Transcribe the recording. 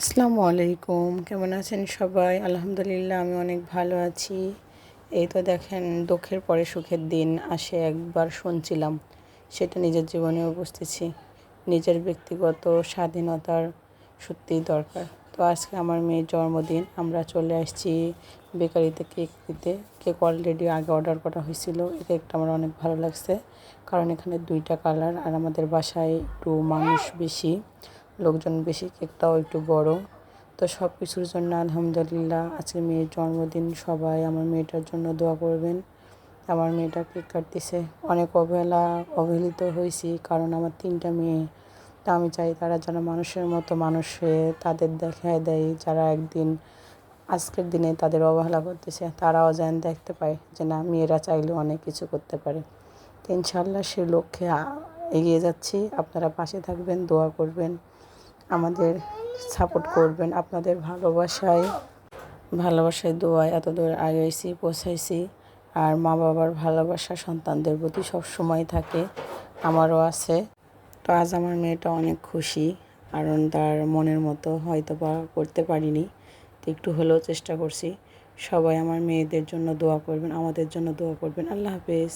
আসসালামু আলাইকুম। কেমন আছেন সবাই? আলহামদুলিল্লাহ, আমি অনেক ভালো আছি। এই তো দেখেন, দুঃখের পরে সুখের দিন আসে একবার শুনছিলাম। সেটা নিজের জীবনেও বুঝতেছি নিজের ব্যক্তিগত স্বাধীনতার সত্যিই দরকার। তো আজকে আমার মেয়ের জন্মদিন, আমরা চলে আসছি বেকারিতে কেক দিতে। কেক অলরেডি আগে অর্ডার করা হয়েছিল। এই কেকটা আমার অনেক ভালো লাগছে। কারণ এখানে দুইটা কালার আর আমাদের বাসায় একটু মানুষ বেশি। লোকজন বেশি, কেকটাও একটু বড় তো সব কিছুর জন্য আলহামদুলিল্লাহ, আজকে মেয়ের জন্মদিন, সবাই আমার মেয়েটার জন্য দোয়া করবেন। আমার মেয়েটা কেক কাটতেছে। অনেক অবহেলা, অবহেলিত হয়েছি, কারণ আমার তিনটা মেয়ে। তা আমি চাই তারা যেন মানুষের মতো মানুষ হয়ে তাদের দেখায় দেয়, যারা একদিন, আজকের দিনে তাদের অবহেলা করতেছে। তারাও যেন দেখতে পায় যে না, মেয়েরা চাইলে অনেক কিছু করতে পারে। ইনশাল্লাহ সে লক্ষ্যে এগিয়ে যাচ্ছি। আপনারা পাশে থাকবেন, দোয়া করবেন, আমাদের সাপোর্ট করবেন, আপনাদের ভালোবাসায় ভালোবাসায় দোয়ায় এত দূর আগাইছি, পৌঁছাইছি। আর মা বাবার ভালোবাসা সন্তানদের প্রতি সবসময় থাকে, আমারও আছে। তো আজ আমার মেয়েটা অনেক খুশি, কারণ তার মনের মতো হয়তো বা করতে পারিনি, তো একটু হলেও চেষ্টা করছি। সবাই আমার মেয়েদের জন্য দোয়া করবেন, আমাদের জন্য দোয়া করবেন। আল্লাহ হাফেজ।